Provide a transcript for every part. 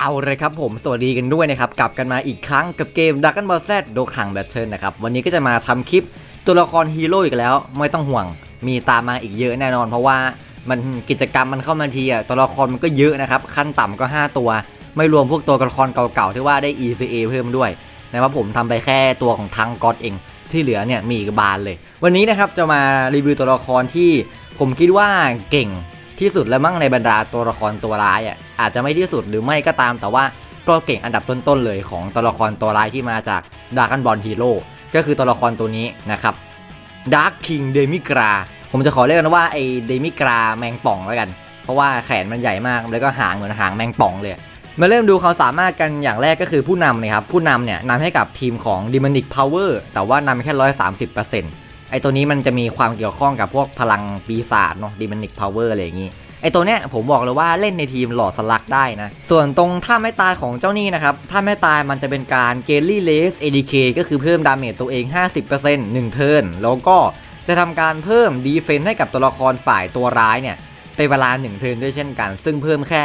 เอาเลยครับผมสวัสดีกันด้วยนะครับ กลับกันมาอีกครั้งกับเกม Dragon Ball Z โดขังแบทเทิลนะครับ วันนี้ก็จะมาทำคลิปตัวละครฮีโร่อีกแล้ว ไม่ต้องห่วง มีตามมาอีกเยอะแน่นอน เพราะว่ามันกิจกรรมมันเข้ามาทีอะตัวละครมันก็เยอะนะครับ ขั้นต่ำก็ 5 ตัว ไม่รวมพวกตัวละครเก่าๆ ที่ว่าได้ ECA เพิ่มด้วยนะครับผมทำไปแค่ตัวของทังก็อดเอง ที่เหลือเนี่ยมีอีกบานเลย วันนี้นะครับจะมารีวิวตัวละครที่ผมคิดว่าเก่ง ที่สุดแล้วมั้งในบรรดาตัวละครตัวร้ายอะอาจจะไม่ที่สุดหรือไม่ก็ตาม แต่ว่าก็เก่งอันดับต้นๆเลยของตัวละครตัวร้ายที่มาจากดาร์กันบอลฮีโร่ก็คือตัวละครตัวนี้นะครับดาร์คคิงเดมิกราผมจะขอเรียกกันว่าไอเดมิกราแมงป่องแล้วกัน เพราะว่าแขนมันใหญ่มากแล้วก็หางเหมือนหางแมงป่องเลยมาเริ่มดูความสามารถกันอย่างแรกก็คือผู้นำนะครับ ผู้นำเนี่ยนำให้กับทีมของ Demonic Power แต่ว่านำแค่ 130% ไอตัวนี้มันจะมีความเกี่ยวข้องกับพวกพลังปีศาจเนาะ Demonic Power อะไรอย่างงี้ไอตัวเนี้ยผมบอกเลยว่าเล่นในทีมหล่อสลักได้นะ ส่วนตรงท่าไม่ตายของเจ้านี่นะครับท่าไม่ตายมันจะเป็นการเกลลี่เลส ADK ก็คือเพิ่มดาเมจตัวเอง 50% 1 เทิร์นแล้วก็จะทำการเพิ่มดีเฟนส์ให้กับตัวละครฝ่ายตัวร้ายเนี่ยเป็นเวลา 1 เทิร์นด้วยเช่นกัน ซึ่งเพิ่มแค่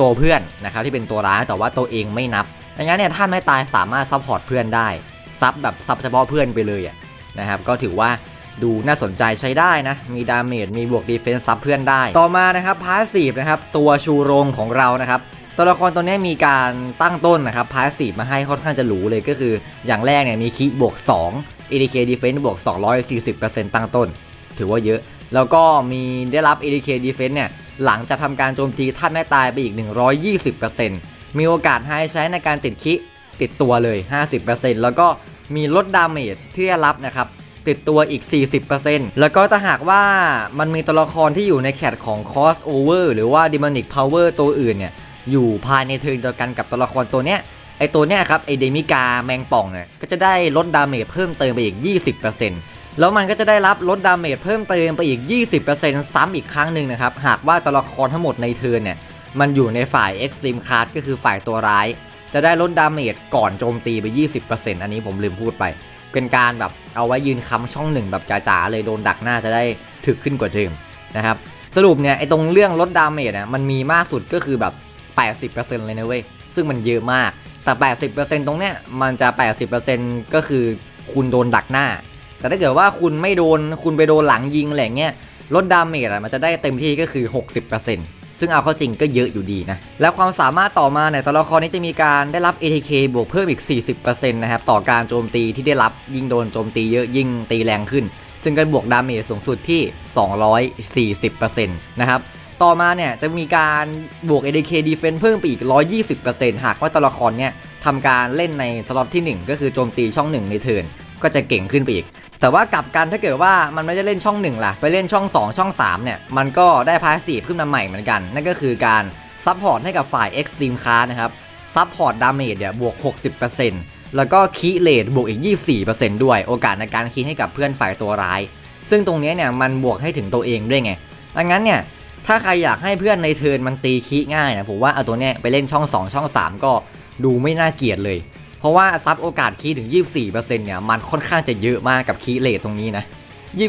ตัวเพื่อนนะครับที่เป็นตัวร้ายแต่ว่าตัวเองไม่นับดังนั้นเนี่ยท่าไม่ตายสามารถซัพพอร์ตเพื่อนได้ซับแบบซับเฉพาะเพื่อนไปเลยอะ นะครับ ก็ถือว่าดูน่าสนใจใช้ได้นะ มีดาเมจ มีบวกดีเฟนซ์ซับเพื่อนได้ ต่อมานะครับพาสซีฟนะครับ ตัวชูโรงของเรานะครับ ตัวละครตัวนี้มีการตั้งต้นนะครับพาสซีฟมาให้ค่อนข้างจะหรูเลยก็คือ อย่างแรกเนี่ยมีคีบวก2 ADK Defense บวก 240%ตั้งต้น ถือว่าเยอะ แล้วก็มีได้รับ ADK Defense เนี่ย หลังจากทำการโจมตีท่านแม่ตายไปอีก 120%มีโอกาสให้ใช้ในการติดคิติดตัวเลย 50%แล้วก็ มีลดดาเมจที่ได้รับนะครับติดตัวอีก 40%แล้วก็ถ้าหากว่ามันมีตัวละครที่อยู่ในแคตของ crossover หรือว่า demonic power ตัวอื่นเนี่ยอยู่ภายในเทิร์นเดียวกันกับตัวละครตัวเนี้ยไอตัวเนี้ยครับไอเดมิกาแมงป่องเนี่ยก็จะได้ลดดาเมจเพิ่มเติมไปอีก 20%แล้วมันก็จะได้รับลดดาเมจเพิ่มเติมไปอีก 20%ซ้ำอีกครั้งหนึ่งนะครับหากว่าตัวละครทั้งหมดในเทิร์นเนี่ยมันอยู่ในฝ่าย Extreme Card ก็คือฝ่ายตัวร้าย จะได้ลดดาเมจก่อนโจมตีไป 20%อันนี้ผมลืมพูดไป เป็นการแบบเอาไว้ยืนค้ำช่องหนึ่งแบบจ๋าๆเลยโดนดักหน้าจะได้ถึกขึ้นกว่าเดิมนะครับสรุปเนี่ยไอ้ตรงเรื่องลดดาเมจเนี่ยมันมีมากสุดก็คือแบบ 80%เลยนะเว้ยซึ่งมันเยอะมาก แต่ 80%ตรงเนี้ยมันจะ 80%ก็คือคุณโดนดักหน้า แต่ถ้าเกิดว่าคุณไม่โดนคุณไปโดนหลังยิงอะไรเงี้ยลดดาเมจอะมันจะได้เต็มที่ก็คือ 60% ซึ่งเอาเข้าจริงก็เยอะอยู่ดีนะ แล้วความสามารถต่อมาเนี่ยตัวละครนี้จะมีการได้รับ ATK บวกเพิ่มอีก 40%นะครับต่อการโจมตีที่ได้รับยิ่งโดนโจมตีเยอะยิ่งตีแรงขึ้น ซึ่งก็บวกดาเมจสูงสุดที่ 240%นะครับต่อมาเนี่ยจะมีการบวก ADK Defense เพิ่มไปอีก 120%หากว่าตัวละครเนี่ยทำการเล่นในสล็อตที่ 1 ก็คือโจมตีช่อง 1 ในเทิร์น ก็จะเก่งขึ้นไปอีก แต่ว่ากลับกันถ้าเกิดว่ามันไม่ได้เล่นช่อง1ล่ะ ไปเล่นช่อง 2 ช่อง 3 เนี่ย มันก็ได้พาสซีฟขึ้นมาใหม่เหมือนกัน นั่นก็คือการซัพพอร์ตให้กับฝ่าย Extreme Card นะครับ ซัพพอร์ตดาเมจเนี่ยบวก 60%แล้วก็คีเลดบวกอีก 24%ด้วย โอกาสในการคีให้กับเพื่อนฝ่ายตัวร้าย ซึ่งตรงนี้เนี่ยมันบวกให้ถึงตัวเองด้วยไง ดังนั้นเนี่ยถ้าใครอยากให้เพื่อนในเทิร์นมันตีคีง่ายนะผมว่าเอาตัวเนี้ยไปเล่นช่อง 2 ช่อง 3 ก็ดูไม่น่าเกลียดเลย ราะว่าซับโอกาสคีถึง 24%เนี่ยมันค่อนข้างจะเยอะมากกับคีเลทตรงนี้นะ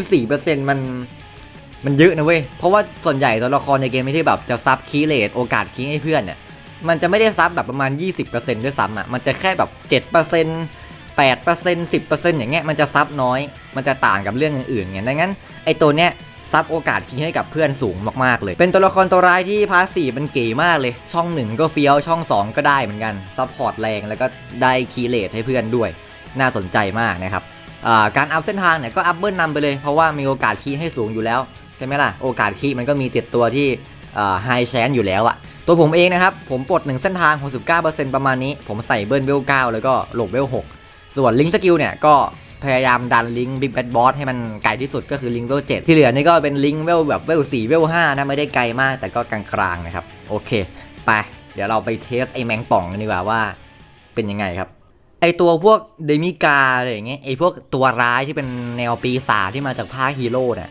24%มันมันเยอะนะเว้ย เพราะว่าส่วนใหญ่ตัวละครในเกมไม่ที่แบบจะซับคีเลทโอกาสคีให้เพื่อนเนี่ยมันจะไม่ได้ซับแบบประมาณ 20%ด้วยซ้ำอะมันจะแค่แบบ7% 8% 10%อย่างเงี้ยมันจะซับน้อย มันจะต่างกับเรื่องอื่นๆไงดังนั้นไอตัวเนี้ย ซับโอกาสคิงให้กับเพื่อนสูงมากๆเลย เป็นตัวละครตัวร้ายที่พาสซีฟมันเก๋มากเลย ช่องหนึ่งก็เฟี้ยว ช่อง 2 ก็ได้เหมือนกัน ซับพอร์ตแรงแล้วก็ได้คีเลทให้เพื่อนด้วย น่าสนใจมากนะครับการอัพเส้นทางเนี่ยก็อัพเบิลนำไปเลย เพราะว่ามีโอกาสคีให้สูงอยู่แล้ว ใช่ไหมล่ะ โอกาสคีมันก็มีติดตัวที่ไฮแชนอยู่แล้วอะตัวผมเองนะครับ ผมปลดหนึ่งเส้นทาง 69%ประมาณนี้ ผมใส่เบิลเวล9แล้วก็หลบเวล6ส่วนลิงสกิลเนี่ยก็ พยายามดันลิงก์บิ๊กแบดบอสให้มันไกลที่สุดก็คือลิงก์เวล7ที่เหลือนี่ก็เป็นลิงก์เวลแบบเวล4เวล5นะไม่ได้ไกลมากแต่ก็กลางๆนะครับโอเคไปเดี๋ยวเราไปเทสไอแมงป่องกันดีกว่าว่า เป็นยังไงครับไอตัวพวกเดมิกาอะไรอย่างเงี้ยไอพวกตัวร้ายที่เป็นแนวปีศาจที่มาจากภาคฮีโร่เนี่ย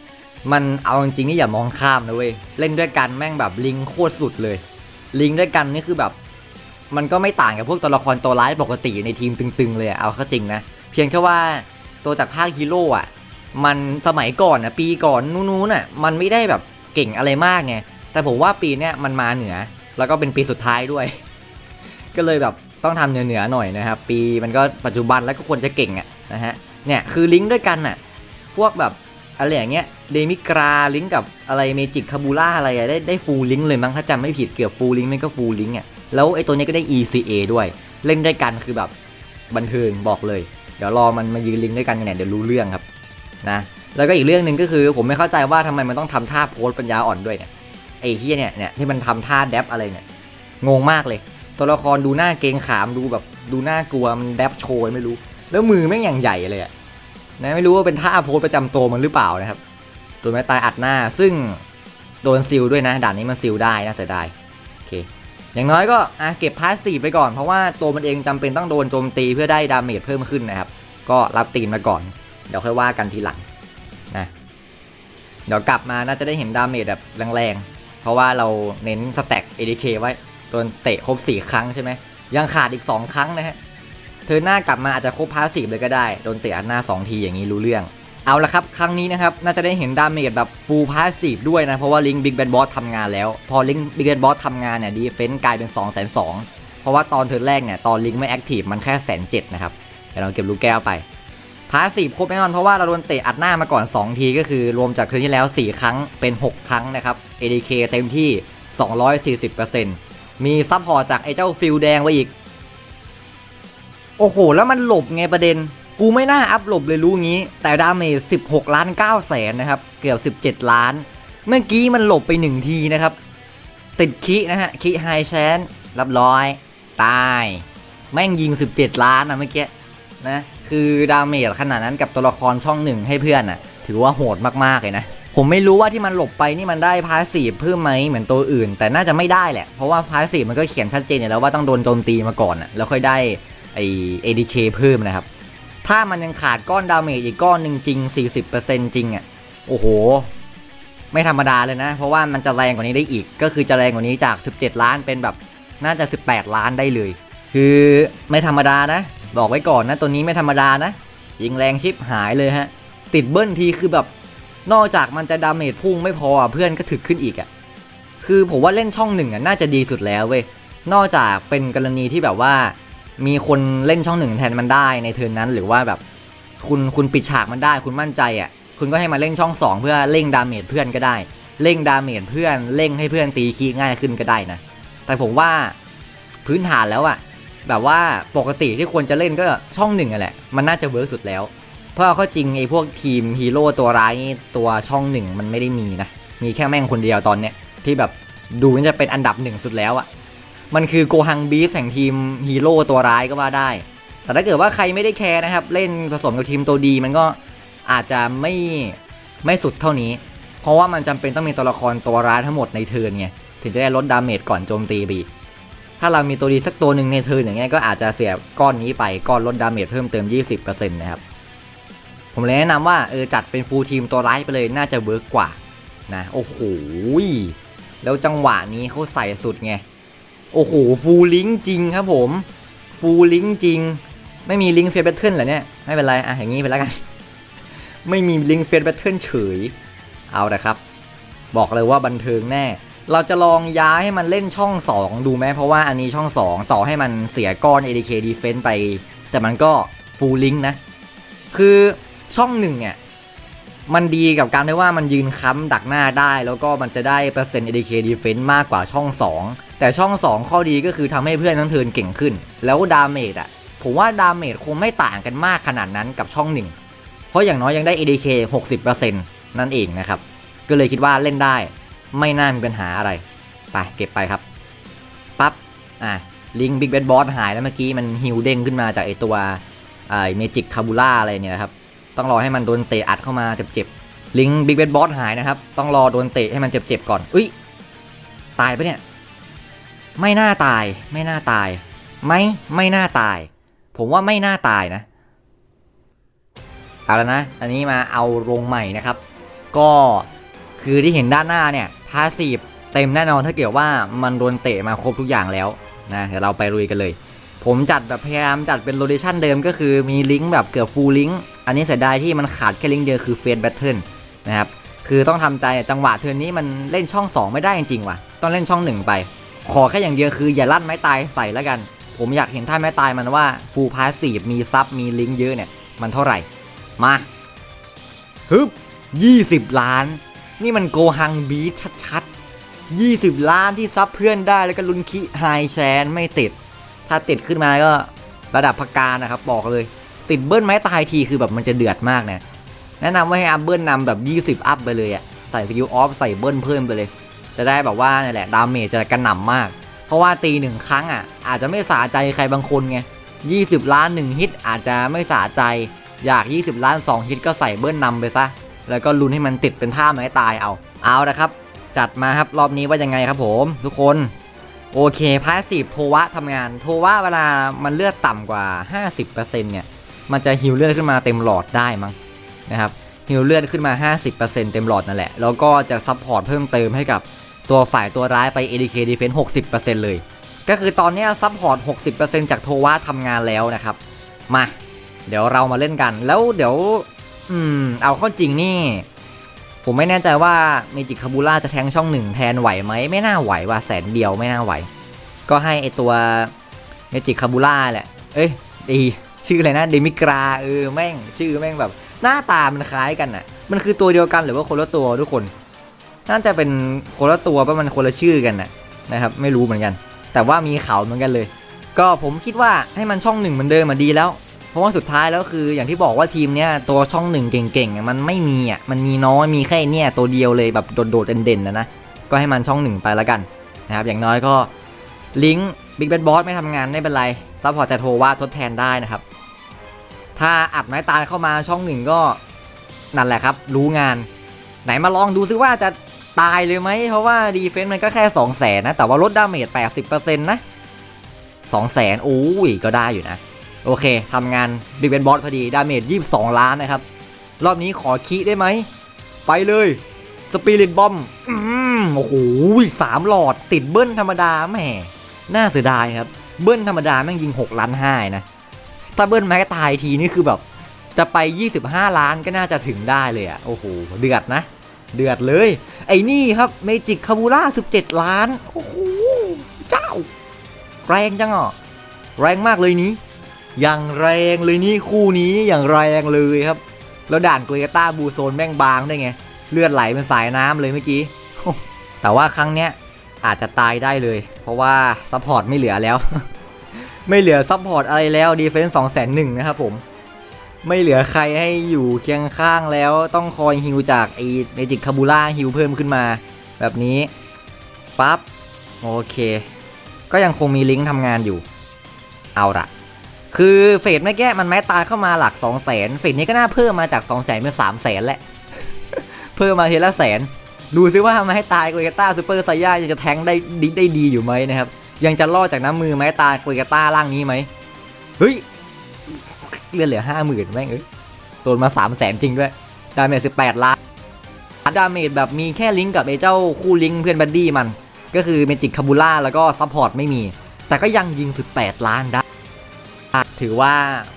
มันเอาจริงๆนี่อย่ามองข้ามนะเว้ยเล่นด้วยกันแม่งแบบลิงก์โคตรสุดเลย ลิงก์ด้วยกันนี่คือแบบ มันก็ไม่ต่างกับพวกตัวละครตัวร้ายปกติในทีมตึงๆ เลยเอาเข้าจริงนะ เพียงแค่ว่า ตัวจากภาคฮีโร่อะมันสมัยก่อนนะปีก่อนนู้นๆน่ะมันไม่ได้แบบเก่งอะไรมากไง แต่ผมว่าปีเนี้ยมันมาเหนือ แล้วก็เป็นปีสุดท้ายด้วย ก็เลยแบบต้องทำเหนือๆหน่อยนะครับ ปีมันก็ปัจจุบันแล้วก็ควรจะเก่งอะนะฮะ เนี่ยคือลิงก์ด้วยกันอะพวกแบบอะไรอย่างเงี้ย เดมิกราลิงก์กับอะไรเมจิกคาบูล่าอะไรอะได้ได้ฟูลลิงก์เลยมั้งถ้าจำไม่ผิดเกือบฟูลลิงก์ไม่ก็ฟูลลิงก์อะแล้วไอ้ตัวนี้ก็ได้ ECA ด้วย เล่นด้วยกันคือแบบบันเทิงบอกเลย เดี๋ยวรอมันมายืนลิงด้วยกันเนี่ยเดี๋ยวรู้เรื่องครับนะแล้วก็อีกเรื่องหนึ่งก็คือผมไม่เข้าใจว่าทำไมมันต้องทำท่าโพสปัญญาอ่อนด้วยเนี่ยไอ้เฮียเนี่ยเนี่ยที่มันทำท่าแดบอะไรเนี่ยงงมากเลย ตัวละครดูหน้าเกงขามดูแบบดูน่ากลัวมันแดบโชว์ไม่รู้ แล้วมือแม่งอย่างใหญ่เลยอะนะไม่รู้ว่าเป็นท่าโพสประจำตัวมันหรือเปล่านะครับตัวไม้ตายอัดหน้าซึ่งโดนซิลด้วยนะด่านนี้มันซิลได้นะเสียดาย อย่างน้อยก็เก็บพาสซีฟไปก่อนเพราะว่าตัวมันเองจำเป็นต้องโดนโจมตีเพื่อได้ดาเมจเพิ่มขึ้นนะครับ ก็รับตีนมาก่อน เดี๋ยวค่อยว่ากันทีหลังนะเดี๋ยวกลับมาน่าจะได้เห็นดาเมจแบบแรงๆ เพราะว่าเราเน้นสแต็ก ADK ไว้โดนเตะครบ 4 ครั้งใช่ไหมยังขาดอีก 2 ครั้งนะฮะเธอหน้ากลับมาอาจจะครบพาสซีฟเลยก็ได้ โดนเตะหน้า 2 ทีอย่างนี้รู้เรื่อง เอาละครับ ครั้งนี้นะครับ น่าจะได้เห็นดาเมจแบบฟูลพาสซีฟด้วยนะ เพราะว่าลิงบิ๊กแบดบอสทำงานแล้ว พอลิงบิ๊กแบดบอสทำงานเนี่ยดีเฟนต์กลายเป็น2 2 0 0 0เพราะว่าตอนเธอแรกเนี่ยตอนลิงไม่แอคทีฟมันแค่แสนเจ็ดนะครับเดี๋ยวเราเก็บลูกแก้วไปพาสซีฟครบแน่นอนเพราะว่าเราโดนเตะอัดหน้ามาก่อน 2 ทีก็คือรวมจากคืนที่แล้ว 4 ครั้งเป็น 6 ครั้งนะครับ ADK เต็มที่ 240%มีซัพพอร์ตจากไอ้เจ้าฟิลแดงไว้อีก โอ้โห แล้วมันหลบไงประเด็น กูไม่น่าอัพหลบเลยรู้งี้ แต่ดาเมจ16 ล้าน9แสนนะครับ เกือบ 17 ล้าน เมื่อกี้มันหลบไป 1 ทีนะครับ ติดคินะฮะ คิไฮแชนรับร้อย ตาย แม่งยิง 17 ล้านนะเมื่อกี้นะ คือดาเมจขนาดนั้นกับตัวละครช่องหนึ่งให้เพื่อนอะ ถือว่าโหดมากๆเลยนะ ผมไม่รู้ว่าที่มันหลบไปนี่มันได้พาสีเพิ่มไหมเหมือนตัวอื่น แต่น่าจะไม่ได้แหละ เพราะว่าพาสีมันก็เขียนชัดเจนอยู่แล้วว่าต้องโดนโจมตีมาก่อนอะ แล้วค่อยได้ไอ ADK เพิ่มนะครับ ถ้ามันยังขาดก้อนดาเมจอีกก้อนหนึ่งจริง 40%จริงอะ โอ้โห ไม่ธรรมดาเลยนะ เพราะว่ามันจะแรงกว่านี้ได้อีก ก็คือจะแรงกว่านี้จาก 17 ล้านเป็นแบบน่าจะ 18 ล้านได้เลย คือไม่ธรรมดานะ บอกไว้ก่อนนะตัวนี้ไม่ธรรมดานะ ยิงแรงชิปหายเลยฮะ ติดเบิ้ลทีคือแบบนอกจากมันจะดาเมจพุ่งไม่พอเพื่อนก็ถึกขึ้นอีกอะ คือผมว่าเล่นช่องหนึ่งอะน่าจะดีสุดแล้วเว้ย นอกจากเป็นกรณีที่แบบว่า มีคนเล่นช่องหนึ่งแทนมันได้ในเทิร์นนั้น หรือว่าแบบคุณคุณปิดฉากมันได้ คุณมั่นใจอะคุณก็ให้มาเล่นช่อง 2 เพื่อเร่งดาเมจเพื่อนก็ได้เร่งดาเมจเพื่อนเร่งให้เพื่อนตีคีย์ง่ายขึ้นก็ได้นะ แต่ผมว่าพื้นฐานแล้วอะแบบว่าปกติที่ควรจะเล่นก็ช่องหนึ่งอะแหละ มันน่าจะเวิร์กสุดแล้ว เพราะเอาข้าจริงไอ้พวกทีมฮีโร่ตัวร้ายนี่ตัวช่องหนึ่งมันไม่ได้มีนะ มีแค่แม่งคนเดียวตอนเนี้ยที่แบบดูมันจะเป็นอันดับหนึ่งสุดแล้วอะ มันคือโกฮังบีสแห่งทีมฮีโร่ตัวร้ายก็ว่าได้ แต่ถ้าเกิดว่าใครไม่ได้แคร์นะครับ เล่นผสมกับทีมตัวดี มันก็อาจจะไม่ไม่สุดเท่านี้ เพราะว่ามันจำเป็นต้องมีตัวละครตัวร้ายทั้งหมดในเทิร์นไง ถึงจะได้ลดดาเมจก่อนโจมตีไปอีถ้าเรามีตัวดีสักตัวหนึ่งในเทิร์นอย่างเงี้ยก็อาจจะเสียก้อนนี้ไปก้อนลดดาเมจเพิ่มเติม 20%นะครับ ผมเลยแนะนำว่าเออจัดเป็นฟูลทีมตัวร้ายไปเลยน่าจะเวิร์กกว่านะโอ้โหแล้วจังหวะนี้เขาใส่สุดไง โอ้โห ฟูลลิงจริงครับผม ฟูลลิงจริง ไม่มีลิงเฟสแบทเทิลเหรอเนี่ย ไม่เป็นไร อะ อย่างนี้ไปแล้วกัน ไม่มีลิงเฟสแบทเทิลเฉย เอาละครับ บอกเลยว่าบันเทิงแน่ เราจะลองย้ายให้มันเล่นช่อง 2 ดูไหม เพราะว่าอันนี้ช่อง 2 ต่อให้มันเสียก้อน ADK Defense ไป แต่มันก็ฟูลลิงนะ คือช่องหนึ่งเนี่ยมันดีกับการที่ว่ามันยืนค้ำดักหน้าได้ แล้วก็มันจะได้เปอร์เซ็นต์ ADK Defense มากกว่าช่อง 2 แต่ช่อง 2 ข้อดีก็คือทำให้เพื่อนทั้งเทินเก่งขึ้น แล้วดาเมจอะ ผมว่าดาเมจคงไม่ต่างกันมากขนาดนั้นกับช่อง 1 เพราะอย่างน้อยยังได้ ADK 60%นั่นเองนะครับ ก็เลยคิดว่าเล่นได้ไม่น่ามีปัญหาอะไร ไปเก็บไปครับ ปั๊บ อะ ลิงบิ๊กเบดบอสหายแล้วเมื่อกี้มันฮิวเด้งขึ้นมาจากไอตัวไอเมจิกคาบูล่าอะไรเนี่ยครับ ต้องรอให้มันโดนเตะอัดเข้ามาเจ็บๆ ลิงบิ๊กเบดบอสหายนะครับ ต้องรอโดนเตะให้มันเจ็บๆก่อน อุ้ย ตายปะเนี่ย ไม่น่าตาย ไม่น่าตาย ไม่ไม่น่าตาย ผมว่าไม่น่าตายนะ เอาแล้วนะ อันนี้มาเอาลงใหม่นะครับ ก็คือที่เห็นด้านหน้าเนี่ยพาสีฟเต็มแน่นอนถ้าเกิดว่ามันโดนเตะมาครบทุกอย่างแล้วนะเดี๋ยวเราไปลุยกันเลย ผมจัดแบบพยายามจัดเป็นโลเคชั่นเดิมก็คือมีลิงก์แบบเกือบฟูลลิงก์อันนี้เสียดายที่มันขาดแค่ลิงก์เดียวคือเฟสแบทเทิลนะครับคือต้องทำใจจังหวะเทิร์นนี้มันเล่นช่อง 2 ไม่ได้จริงๆว่ะ ต้องเล่นช่อง 1 ไป ขอแค่อย่างเดียวคืออย่าลั่นไม้ตายใส่แล้วกัน ผมอยากเห็นท่าแม้ตายมันว่าฟูลพาสซีฟมีซับมีลิงก์เยอะเนี่ย มันเท่าไหร่ มาฮึบ20ล้าน นี่มันโกฮังบีชัดๆ20ล้านที่ซับเพื่อนได้แล้วก็ลุนคิไฮแชนไม่ติด ถ้าติดขึ้นมาก็ระดับพการนะครับ บอกเลย ติดเบิ้ลไม้ตายทีคือแบบมันจะเดือดมากนะแนะนำว่าให้อัพเบิ้ลนำแบบ 20 อัพไปเลยอะใส่สกิลออฟใส่เบิ้ลเพิ่มไปเลย จะได้แบบว่านี่แหละดาเมจจะกระหน่ำมาก เพราะว่าตีหนึ่งครั้งอะอาจจะไม่สาใจใครบางคนไง20 ล้าน 1 ฮิตอาจจะไม่สาใจ อยาก 20 ล้าน 2 ฮิตก็ใส่เบิ้ลนำไปซะ แล้วก็ลุ้นให้มันติดเป็นท่าไม้ตายเอา เอานะครับ จัดมาครับรอบนี้ว่ายังไงครับผม ทุกคน โอเคพาสซีฟโทวะทำงาน โทวะเวลามันเลือดต่ำกว่า 50%เนี่ย มันจะฮิวเลือดขึ้นมาเต็มหลอดได้มั้งนะครับฮิวเลือดขึ้นมา 50%เต็มหลอดนั่นแหละ แล้วก็จะซัพพอร์ตเพิ่มเติมให้กับ ตัวฝ่ายตัวร้ายไป ADK Defense 60%เลย ก็คือตอนนี้ซัพพอร์ต 60%จากโทวะทำงานแล้วนะครับ มา เดี๋ยวเรามาเล่นกัน แล้วเดี๋ยว อืม เอาข้อจริงนี่ ผมไม่แน่ใจว่าเมจิคาบูล่าจะแทงช่องหนึ่งแทนไหวไหม ไม่น่าไหวว่าแสนเดียวไม่น่าไหว ก็ให้ไอตัวเมจิคาบูล่าแหละ เอ้ยดีชื่ออะไรนะเดมิกราเออแม่ง ชื่อแม่งแบบ หน้าตามันคล้ายกันอะ่ะ มันคือตัวเดียวกันหรือว่าคนละตัวทุกคน น่าจะเป็นคนละตัวเพราะมันคนละชื่อกันนะนะครับ ไม่รู้เหมือนกัน แต่ว่ามีเขาเหมือนกันเลย ก็ผมคิดว่าให้มันช่องหนึ่งเหมือนเดิมมาดีแล้ว เพราะว่าสุดท้ายแล้วคืออย่างที่บอกว่าทีมเนี้ยตัวช่องหนึ่งเก่งๆมันไม่มีอะมันมีน้อยมีแค่เนี่ยตัวเดียวเลยแบบโดดๆเด่นๆนะนะก็ให้มันช่องหนึ่งไปล้วกันนะครับอย่างน้อยก็ลิงก์บิ๊กแบดบอสไม่ทำงานไม่เป็นไรซัพพอร์ตจะโทรว่าทดแทนได้นะครับ ถ้าอัดไม้ตายเข้ามาช่องหนึ่งก็นั่นแหละครับ รู้งาน ไหนมาลองดูซิว่าจะ ตายเลยไหม เพราะว่าดีเฟนต์มันก็แค่2 0 0แสนนะ แต่ว่าลดดาเมจ80%นะ2 0 0แสนโอ้ยก็ได้อยู่นะ โอเคทำงานบิ๊กเบนบอสพอดี ดาเมจ22 ล้านนะครับ รอบนี้ขอคีได้ไหม ไปเลย สปิริตบอมอืมโอ้โหสามหลอดติดเบิ้ลธรรมดาแหมน่าเสียดายครับ เบิ้ลธรรมดาแม่งยิง 6 ล้านห้านะ ถ้าเบิ้ลแม้ตายทีนี่คือแบบ จะไป 25 ล้านก็น่าจะถึงได้เลยอะ่ะ โอ้โห เดือดนะ เดือดเลย ไอ้นี่ครับเมจิกคาบูล่า 17 ล้าน โอ้โห เจ้า แรงจังอะ แรงมากเลยนี้ อย่างแรงเลยนี่คู่นี้อย่างแรงเลยครับ แล้วด่านกุยกาต้าบูโซนแม่งบางได้ไง เลือดไหลเป็นสายน้ำเลยเมื่อกี้ แต่ว่าครั้งเนี้ยอาจจะตายได้เลย เพราะว่าซัพพอร์ตไม่เหลือแล้ว ไม่เหลือซัพพอร์ตอะไรแล้วดีเฟนส์สองแสนหนึ่งนะครับผม ไม่เหลือใครให้อยู่เคียงข้างแล้วต้องคอยฮิวจากไอเมจิกคาบูล่าฮิวเพิ่มขึ้นมา แบบนี้ปั๊บโอเค ก็ยังคงมีลิงก์ทำงานอยู่ เอาละคือเฟสไม่แก้มันแม้ตายเข้ามาหลัก 2 0 0แสนเฟสนี้ก็น่าเพิ่มมาจาก 2 0 0แสนเป็น3 0 0แสนแหละ เพิ่มมาทีละแสน ดูซิว่าทำไม้ตายโกยาต้าซูเปอร์ไซย่ายังจะแทงได้ดีได้ดีอยู่ไหมนะครับ ยังจะรอดจากน้ำมือไม้ตายโกยาต้าล่างนี้ไหมเฮ้ย เลือดเหลือห้าหมื่นแม่งเอ้ยโดนมาสามแสนจริงด้วย ดาเมจสิบแปดล้านดาเมจแบบมีแค่ลิงก์กับไอ้เจ้าคู่ลิงก์เพื่อนบัดดี้มัน ก็คือเมจิกคาบูล่าแล้วก็ซัพพอร์ตไม่มี แต่ก็ยังยิง 18 ล้านได้ ถือว่า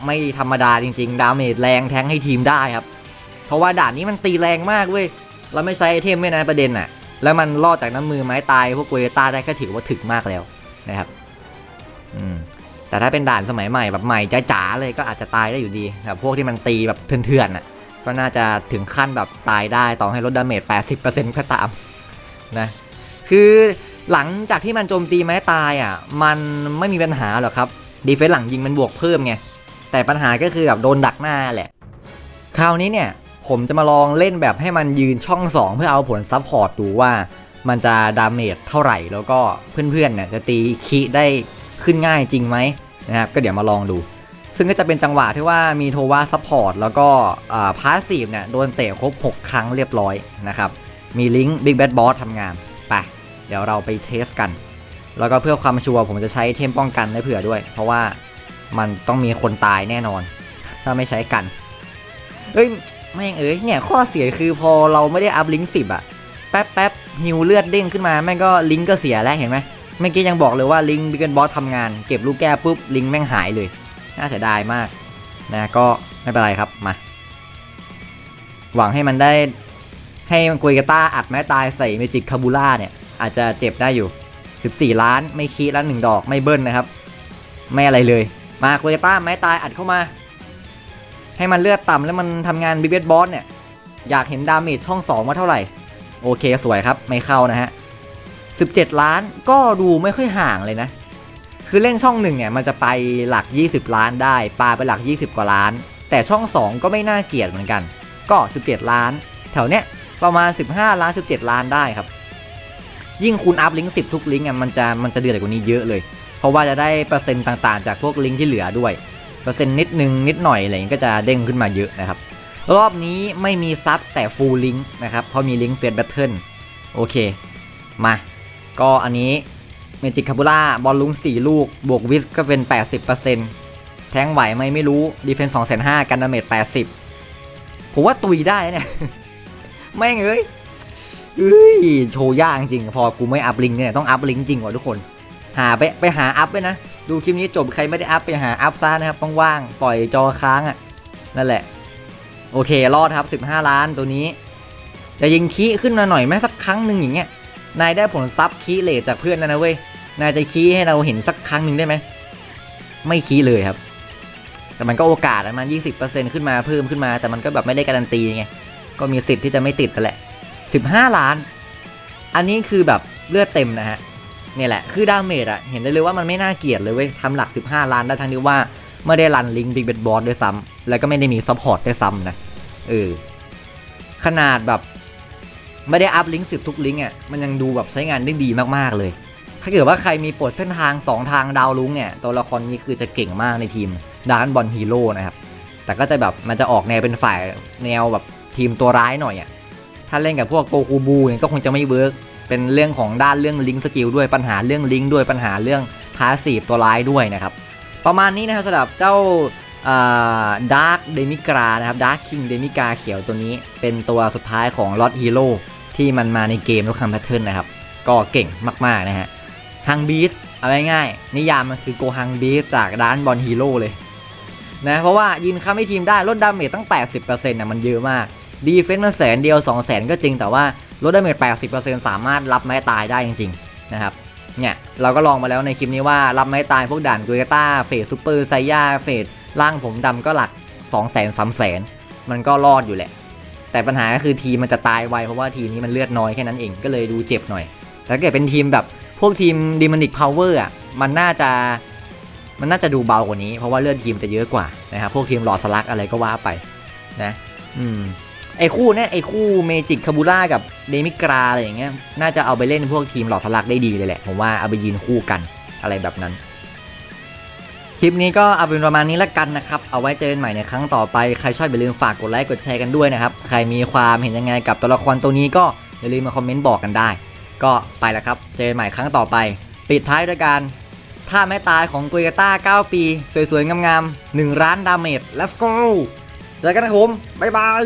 ไม่ธรรมดาจริง ๆ ดาเมจแรงแทงให้ทีมได้ครับ เพราะว่าด่านนี้มันตีแรงมากเว้ย เราไม่ใช้ไอเทมไม่นะประเด็นน่ะแล้วมันรอดจากน้ำมือไม้ตายพวกเวต้าได้ก็ถือว่าถึกมากแล้วนะครับ อืม แต่ถ้าเป็นด่านสมัยใหม่แบบใหม่จ๋าๆเลยก็อาจจะตายได้อยู่ดีแบบพวกที่มันตีแบบเถื่อนๆน่ะก็น่าจะถึงขั้นแบบตายได้ต่อให้ลดดาเมจ 80%ก็ตามนะคือหลังจากที่มันโจมตีไม้ตายอะมันไม่มีปัญหาหรอกครับดีเฟนส์หลังยิงมันบวกเพิ่มไงแต่ปัญหาก็คือแบบโดนดักหน้าแหละ คราวนี้เนี่ยผมจะมาลองเล่นแบบให้มันยืนช่อง 2 เพื่อเอาผลซับพอร์ตดูว่ามันจะดาเมจเท่าไหร่แล้วก็เพื่อนๆเนี่ยจะตีคีได้ ขึ้นง่ายจริงไหมนะครับก็เดี๋ยวมาลองดู ซึ่งก็จะเป็นจังหวะที่ว่ามีโทวาซัพพอร์ตแล้วก็พาสซีฟเนี่ยโดนเตะครบ 6 ครั้งเรียบร้อยนะครับมีลิงก์ Big Bad Boss ทำงานไปเดี๋ยวเราไปเทสกัน แล้วก็เพื่อความชัวร์ผมจะใช้เทมป้องกันไว้เผื่อด้วย เพราะว่ามันต้องมีคนตายแน่นอน ถ้าไม่ใช้กันเอ้ยแม่งเอ้ยเนี่ยข้อเสียคือพอเราไม่ได้อัพลิงก์สิบอะแป๊บแป๊บฮิวเลือดเด้งขึ้นมาแม่งก็ลิงก์ก็เสียแล้วเห็นไหม เมื่อกี้ยังบอกเลยว่าลิงบิ๊กบอสทำงาน เก็บลูกแก้ปุ๊บลิงแม่งหายเลย น่าเสียดายมากนะก็ไม่เป็นไรครับมา หวังให้มันได้ให้มันกุยกาต้าอัดแม้ตายใส่เมจิกคาบูล่าเนี่ยอาจจะเจ็บได้อยู่ 14 ล้านไม่คีละหนึ่งดอกไม่เบิ้ลนะครับ ไม่อะไรเลย มาโคเอต้าไม้ตายอัดเข้ามา ให้มันเลือดต่ำแล้วมันทำงานบิเบสบอสเนี่ยอยากเห็นดาเมจช่อง2ว่าเท่าไหร่ โอเคสวยครับไม่เข้านะฮะ 17 ล้านก็ดูไม่ค่อยห่างเลยนะ คือเล่นช่องหนึ่งเนี่ยมันจะไปหลัก 20 ล้านได้ปาไปหลัก 20 กว่าล้าน แต่ช่อง 2 ก็ไม่น่าเกลียดเหมือนกัน ก็ 17 ล้าน แถวเนี้ยประมาณ 15 ล้าน 17 ล้านได้ครับ ยิ่งคูณอัพลิงก์10 ทุกลิงก์อะมันจะมันจะเดือดกว่านี้เยอะเลย เพราะว่าจะได้เปอร์เซ็นต์ต่างๆ จากพวกลิงก์ที่เหลือด้วย เปอร์เซ็นต์นิดนึงนิดหน่อยอะไรอย่างงี้ก็จะเด้งขึ้นมาเยอะนะครับ รอบนี้ไม่มีซับแต่ฟูลลิงก์นะครับ เพราะมีลิงก์เฟสแบทเทิลโอเค มา ก็อันนี้เมจิกคาบูล่าบอลลุง4ลูก บวกวิสก็เป็น 80%แทงไหวไหมไม่รู้ดีเฟนส์2 5 0 0กันดาเมจ80 ผมว่าตุยได้เนี่ยไม่งเอ้ยเอ้ยโชว์ยากจริง พอกูไม่อัพลิงเนี่ยต้องอัพลิงจริงว่ะทุกคน หาไปไปหาอัพไปนะ ดูคลิปนี้จบใครไม่ได้อัพไปหาอัพซะนะครับว่างๆปล่อยจอค้างอะ่ะ นั่นแหละ โอเครอดครับ 15 ล้านตัวนี้ จะยิงคีขึ้นมาหน่อยไหมสักครั้งหนึ่งอย่างเงี้ย นายได้ผลซับคีเลทจากเพื่อนแล้วนะเว้ย นายจะคีให้เราเห็นสักครั้งหนึ่งได้ไหม ไม่คีเลยครับ แต่มันก็โอกาสอะมัน20%ขึ้นมาเพิ่มขึ้นมา แต่มันก็แบบไม่ได้การันตีไง ก็มีสิทธิ์ที่จะไม่ติดแต่นแหละ15ล้าน อันนี้คือแบบเลือดเต็มนะฮะเนี่ยแหละ คือดาเมจอะเห็นได้เลยว่ามันไม่น่าเกลียดเลยเว้ยทำหลัก 15 ล้านได้ทั้งที่ว่าไม่ได้รันลิงบิ๊กเบดบอสด้วยซ้ำแล้วก็ไม่ได้มีซัพพอร์ตด้วยซ้ำนะ เออ ขนาดแบบ ไม่ได้อัพลิงก์สิบทุกลิงก์อะมันยังดูแบบใช้งานได้ดีมากๆเลย ถ้าเกิดว่าใครมีปลดเส้นทาง 2 ทางดาวลุงเนี่ยตัวละครนี้คือจะเก่งมากในทีมดานบอลฮีโร่นะครับแต่ก็จะแบบมันจะออกแนวเป็นฝ่ายแนวแบบทีมตัวร้ายหน่อยอะถ้าเล่นกับพวกโกคูบูเนี่ยก็คงจะไม่เวิร์กเป็นเรื่องของด้านเรื่องลิงก์สกิลด้วยปัญหาเรื่องลิงก์ด้วยปัญหาเรื่องพาสีฟตัวร้ายด้วยนะครับประมาณนี้นะครับสำหรับเจ้าดาร์คเดมิกรานะครับดาร์คคิงเดมิกาเขียวตัวนี้เป็นตัวสุดท้ายของลอตฮีโร่ ที่มันมาในเกมทุกคำแพทเทิร์นนะครับ ก็เก่งมาก ๆ นะฮะฮังบีสเอาง่ายๆนิยามมันคือโกฮังบีสจากด้านบอลฮีโร่เลยนะเพราะว่ายินค้ำให้ทีมได้ลดดาเมจตั้ง 80%นะมันเยอะมากดีเฟนต์มันแสนเดียว 2 0 0 0 0 0ก็จริงแต่ว่าลดดาเมจ80%สามารถรับไม้ตายได้จริง ๆ นะครับเนี่ยเราก็ลองมาแล้วในคลิปนี้ว่ารับไม้ตายพวกด่านกุยต้าเฟสซูเปอร์ไซย่าเฟสล่างผมดำก็หลัก 2 0 0 0 0 0 3 0 0 0 0 มันก็รอดอยู่แหละ แต่ปัญหาก็คือทีมมันจะตายไวเพราะว่าทีมนี้มันเลือดน้อยแค่นั้นเองก็เลยดูเจ็บหน่อยแต่ถ้าเกิดเป็นทีมแบบพวกทีมดิม o นิกพาวเวอร์อะมันน่าจะมันน่าจะดูเบากว่านี้ เพราะว่าเลือดทีมจะเยอะกว่านะครับพวกทีมหลอดสลักอะไรก็ว่าไปนะอืมไอ้คู่เนี้ยไอ้คู่เมจิกคาบูล่ากับเดมิกราอะไรอย่างเงี้ยน่าจะเอาไปเล่นพวกทีมหลอดสลักได้ดีเลยแหละผมว่าเอาไปยืนคู่กันอะไรแบบนั้น คลิปนี้ก็เอาเป็นประมาณนี้ละกันนะครับ เอาไว้เจอกันใหม่ในครั้งต่อไป ใครชอบอย่าลืมฝากกดไลค์กดแชร์กันด้วยนะครับ ใครมีความเห็นยังไงกับตัวละครตัวนี้ก็อย่าลืมมาคอมเมนต์บอกกันได้ ก็ไปแล้วครับ เจอกันใหม่ครั้งต่อไป ปิดท้ายด้วยการท่าแม่ตายของกุยกาต้า 9 ปี สวยๆงามๆ1ร้านดาเมจ let's go เจอกันนะครับผมบ๊ายบาย